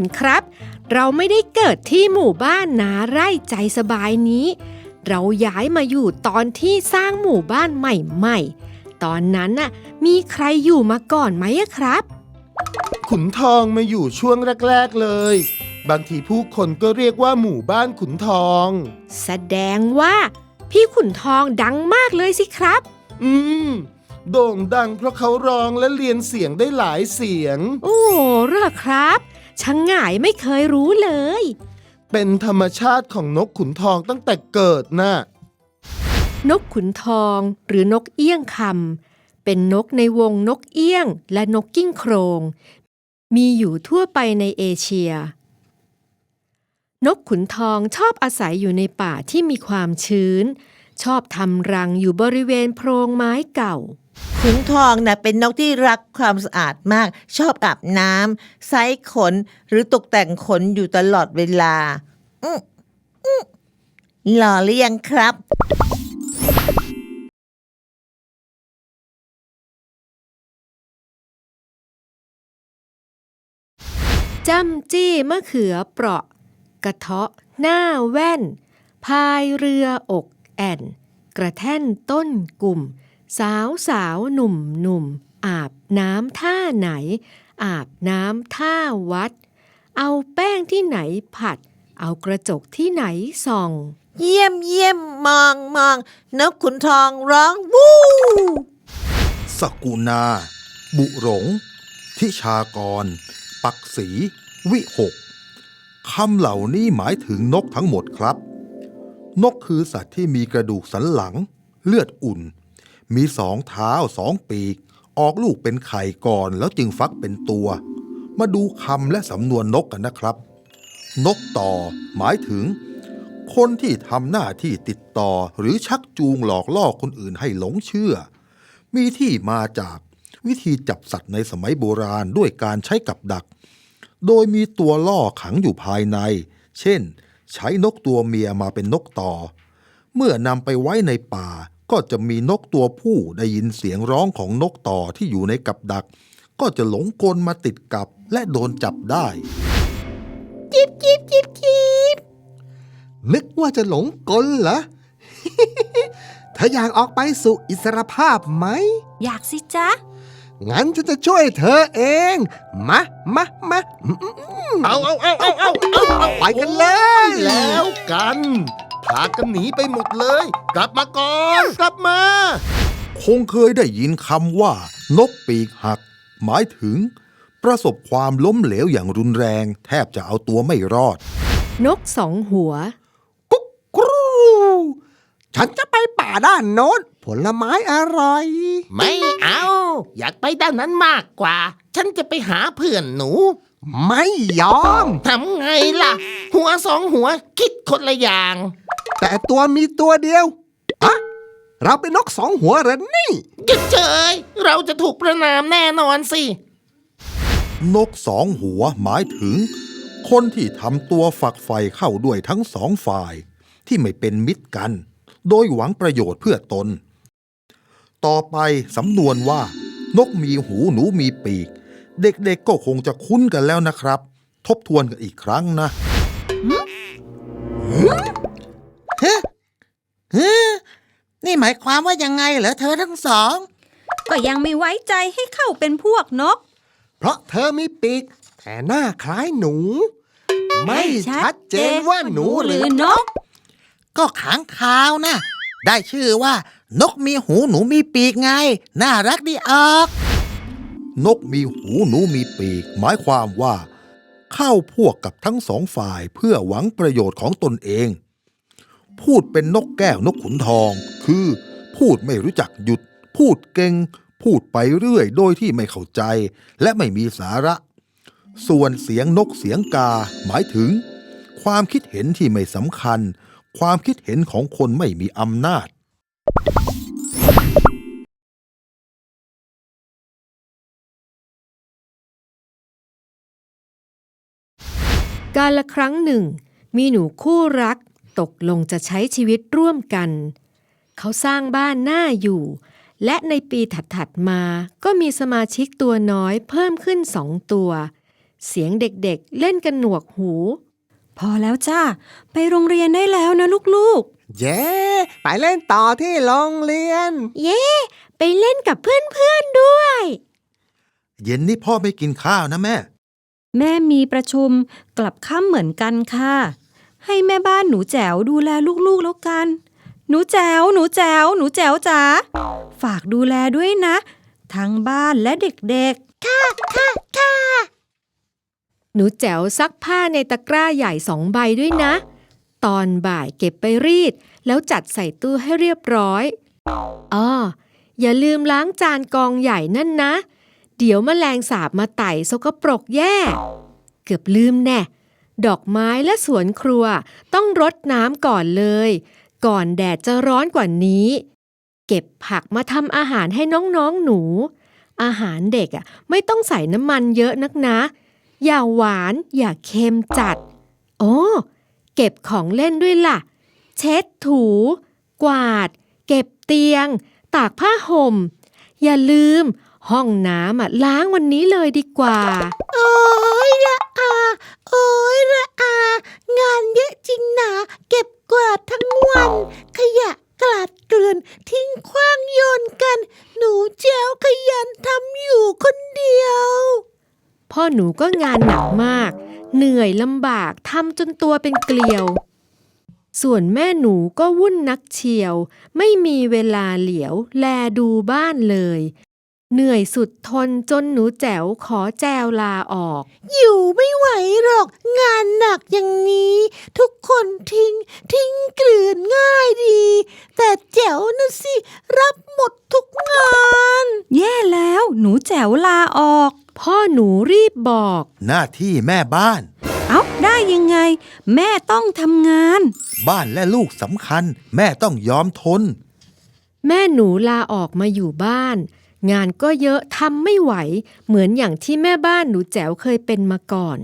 นครับ เราไม่ได้เกิดที่หมู่บ้านนาไร่ใจสบายนี้ เราย้ายมาอยู่ตอนที่สร้างหมู่บ้านใหม่ๆ ตอนนั้นน่ะมีใครอยู่มาก่อนไหมอะครับ ขุนทองมาอยู่ช่วงแรกๆเลย บางทีผู้คนก็เรียกว่าหมู่บ้านขุนทอง แสดงว่า พี่ขุนทองดังมากเลยสิครับ อืมโด่งดังเพราะเขาร้องและเรียนเสียงได้หลายเสียง โอ้เหรอครับ ช่างง่ายไม่เคยรู้เลย เป็นธรรมชาติของนกขุนทองตั้งแต่เกิดน่ะ นกขุนทองหรือนกเอี้ยงคำเป็นนกในวงนกเอี้ยงและนกกิ้งโครง มีอยู่ทั่วไปในเอเชีย นกขุนทองชอบอาศัยอยู่ในป่าที่มีความชื้น ชอบทำรังอยู่บริเวณโพรงไม้เก่า ขุนทองน่ะเป็นนกที่รักความสะอาดมาก ชอบอาบน้ำไซขนหรือตกแต่งขนอยู่ตลอดเวลาอืมอืมหล่อหรือยังครับจำจี้มะเขือเปราะ กระเทาะหน้าแว่น พายเรืออกแอ่น กระแท่นต้นกลุ่ม สาวสาวหนุ่มหนุ่มอาบน้ำท่าไหน อาบน้ำท่าวัด เอาแป้งที่ไหนผัด เอากระจกที่ไหนส่อง เยี่ยมเยี่ยมมองมองนกขุนทองร้องวู้สกุณา บุหลง ทิชากร ปักศรีวิหกคำเหล่านี้หมายถึงนกทั้งหมดครับ นกคือสัตว์ที่มีกระดูกสันหลัง เลือดอุ่น มีสองเท้าสองปีก ออกลูกเป็นไข่ก่อนแล้วจึงฟักเป็นตัว มาดูคำและสำนวนนกกันนะครับ นกต่อ หมายถึง คนที่ทำหน้าที่ติดต่อหรือชักจูงหลอกล่อคนอื่นให้หลงเชื่อ มีที่มาจากวิธีจับสัตว์ในสมัยโบราณด้วยการใช้กับดัก โดยมีตัวล่อขังอยู่ภายใน เช่น ใช้นกตัวเมียมาเป็นนกต่อ เมื่อนำไปไว้ในป่า ก็จะมีนกตัวผู้ได้ยินเสียงร้องของนกต่อที่อยู่ในกับดัก ก็จะหลงกลมาติดกับและโดนจับได้ จิบจิบจิบจิบนึกว่าจะหลงกลเหรอ เธออยากออกไปสู่อิสรภาพไหม อยากสิจ๊ะ งั้นฉันจะช่วยเธอเอง มามามาอืมอืมอืมเอาเอาเอาเอาเอาเอาเอาไปกันเลย แล้วกัน พากันหนีไปหมดเลย กลับมาก่อน กลับมา คงเคยได้ยินคำว่า นกปีกหัก หมายถึง ประสบความล้มเหลวอย่างรุนแรง แทบจะเอาตัวไม่รอด นกสองหัว กุ๊กกรูฉันจะไปป่าด้านโน้นผลไม้อร่อย ไม่เอา อยากไปด้านนั้นมากกว่า ฉันจะไปหาเพื่อนหนู ไม่ยอม ทำไงล่ะ หัวสองหัวคิดคนละอย่าง แต่ตัวมีตัวเดียวอะเราเป็นนกสองหัวเหรอนี่จะเจยเราจะถูกประนามแน่นอนสิ นกสองหัวหมายถึง คนที่ทำตัวฝักใฝ่เข้าด้วยทั้งสองฝ่าย ที่ไม่เป็นมิตรกัน โดยหวังประโยชน์เพื่อตน ต่อไปสำนวนว่า นกมีหูหนูมีปีก เด็กๆก็คงจะคุ้นกันแล้วนะครับ ทบทวนกันอีกครั้งนะ เฮ้นี่หมายความว่ายังไงเหรอเธอทั้งสอง ก็ยังไม่ไว้ใจให้เข้าเป็นพวกนก เพราะเธอมีปีก แต่หน้าคล้ายหนู ไม่ชัดเจนว่าหนูหรือนก ก็ขังคาวนะ ได้ชื่อว่า นกมีหูหนูมีปีกไง น่ารักดีออก นกมีหูหนูมีปีก หมายความว่า เข้าพวกกับทั้งสองฝ่ายเพื่อหวังประโยชน์ของตนเอง พูดเป็นนกแก้วนกขุนทอง คือ พูดไม่รู้จักหยุด พูดเก่ง พูดไปเรื่อยโดยที่ไม่เข้าใจ และไม่มีสาระ ส่วนเสียงนกเสียงกา หมายถึง ความคิดเห็นที่ไม่สำคัญ ความคิดเห็นของคนไม่มีอำนาจการละครั้งหนึ่ง มีหนูคู่รัก ตกลงจะใช้ชีวิตร่วมกัน เขาสร้างบ้านน่าอยู่ และในปีถัดๆมาก็มีสมาชิกตัวน้อยเพิ่มขึ้นสองตัว เสียงเด็กๆเล่นกันหนวกหู พอแล้วจ้า ไปโรงเรียนได้แล้วนะลูกเย้ ไปเล่นต่อที่โรงเรียน เย้ ไปเล่นกับเพื่อนๆด้วย เย็นนี้พ่อไม่กินข้าวนะแม่ๆแม่มีประชุมกลับค่ำเหมือนกันค่ะ ให้แม่บ้านหนูแจ๋วดูแลลูกๆแล้วกัน หนูแจ๋วหนูแจ๋วหนูแจ๋วจ๋าฝากดูแลด้วยนะ ทั้งบ้านและเด็กๆหนูแจ๋วซักผ้าในตะกร้าใหญ่สองใบด้วยนะ ตอนบ่ายเก็บไปรีด แล้วจัดใส่ตู้ให้เรียบร้อยอ้ออย่าลืมล้างจานกองใหญ่นั่นนะ เดี๋ยวมแมลงสาบมาไต่สกปรกแย่ เกือบลืมแน่ ดอกไม้และสวนครัวต้องรดน้ำก่อนเลย ก่อนแดดจะร้อนกว่านี้ เก็บผักมาทำอาหารให้น้องๆหนู อาหารเด็กอะไม่ต้องใส่น้ำมันเยอะนักนะ อย่าหวานอย่าเค็มจัด โอ้เก็บของเล่นด้วยล่ะ เช็ดถู กวาด เก็บเตียง ตากผ้าห่ม อย่าลืม ห้องน้ำอะล้างวันนี้เลยดีกว่า โอ้ยละอา โอ้ยละอา งานเยอะจริงนะเก็บกวาดทั้งวัน ขยะกลาดเกลื่อน ทิ้งขว้างโยนกัน หนูเจ้าขยันทำอยู่คนเดียว พ่อ หนูก็งานหนักมาก เหนื่อยลำบากทำจนตัวเป็นเกลียว ส่วนแม่หนูก็วุ่นนักเชียว ไม่มีเวลาเหลียว แลดูบ้านเลย เหนื่อยสุดทนจนหนูแจ๋วขอแจวลาออก อยู่ไม่ไหวหรอก งานหนักอย่างนี้ ทุกคนทิ้ง ทิ้งเกลื่อนง่ายดี แต่แจ๋วนะสิ รับหมดทุกงาน แย่แล้ว หนูแจ๋วลาออก พ่อหนูรีบบอก หน้าที่แม่บ้าน เอ้าได้ยังไง แม่ต้องทำงาน บ้านและลูกสำคัญ แม่ต้องยอมทน แม่หนูลาออกมาอยู่บ้าน งานก็เยอะทำไม่ไหว เหมือนอย่างที่แม่บ้านหนูแจ๋วเคยเป็นมาก่อน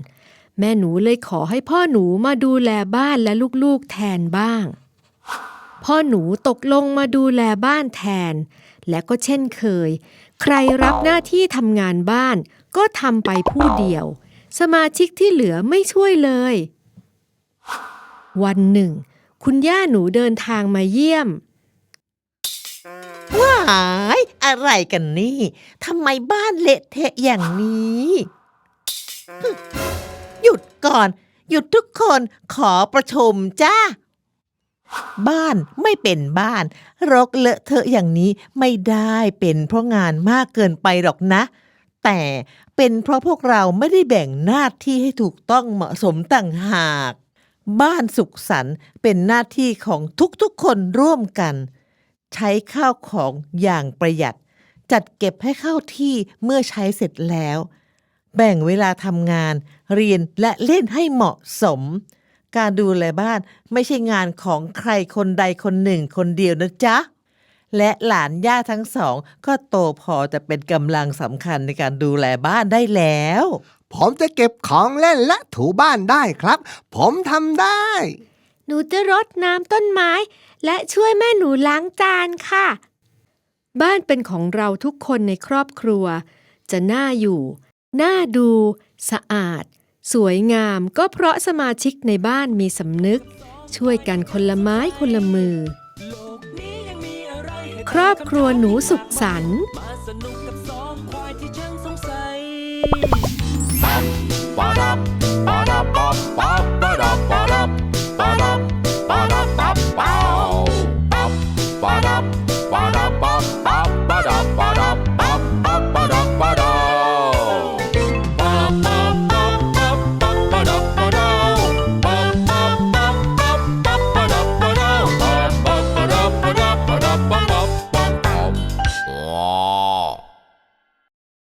แม่หนูเลยขอให้พ่อหนูมาดูแลบ้านและลูกๆแทนบ้าง พ่อหนูตกลงมาดูแลบ้านแทน และก็เช่นเคย ใครรับหน้าที่ทำงานบ้าน ก็ทำไปผู้เดียว สมาชิกที่เหลือไม่ช่วยเลย วันหนึ่ง คุณย่าหนูเดินทางมาเยี่ยม ว้ายอะไรกันนี่ทำไมบ้านเละเทะอย่างนี้ฮึหยุดก่อน หยุดทุกคนขอประชุมจ้า บ้านไม่เป็นบ้าน รกเลอะเทอะอย่างนี้ไม่ได้เป็นเพราะงานมากเกินไปหรอกนะ แต่เป็นเพราะพวกเราไม่ได้แบ่งหน้าที่ให้ถูกต้องเหมาะสมต่างหาก บ้านสุขสันต์เป็นหน้าที่ของทุกๆคนร่วมกัน ใช้ข้าวของอย่างประหยัด จัดเก็บให้เข้าที่เมื่อใช้เสร็จแล้ว แบ่งเวลาทำงาน เรียนและเล่นให้เหมาะสม การดูแลบ้านไม่ใช่งานของใครคนใดคนหนึ่งคนเดียวนะจ๊ะ และหลานย่าทั้งสอง ก็โตพอจะเป็นกำลังสำคัญในการดูแลบ้านได้แล้ว ผมจะเก็บของเล่นและถูบ้านได้ครับ ผมทำได้ หนูจะรดน้ำต้นไม้ และช่วยแม่หนูล้างจานค่ะ บ้านเป็นของเราทุกคนในครอบครัว จะน่าอยู่ น่าดู สะอาด สวยงามก็เพราะสมาชิกในบ้านมีสำนึก ช่วยกันคนละไม้คนละมือ ครอบครัวหนูสุขสันต์ปาดับปาดับปาดับปาดับปาดับ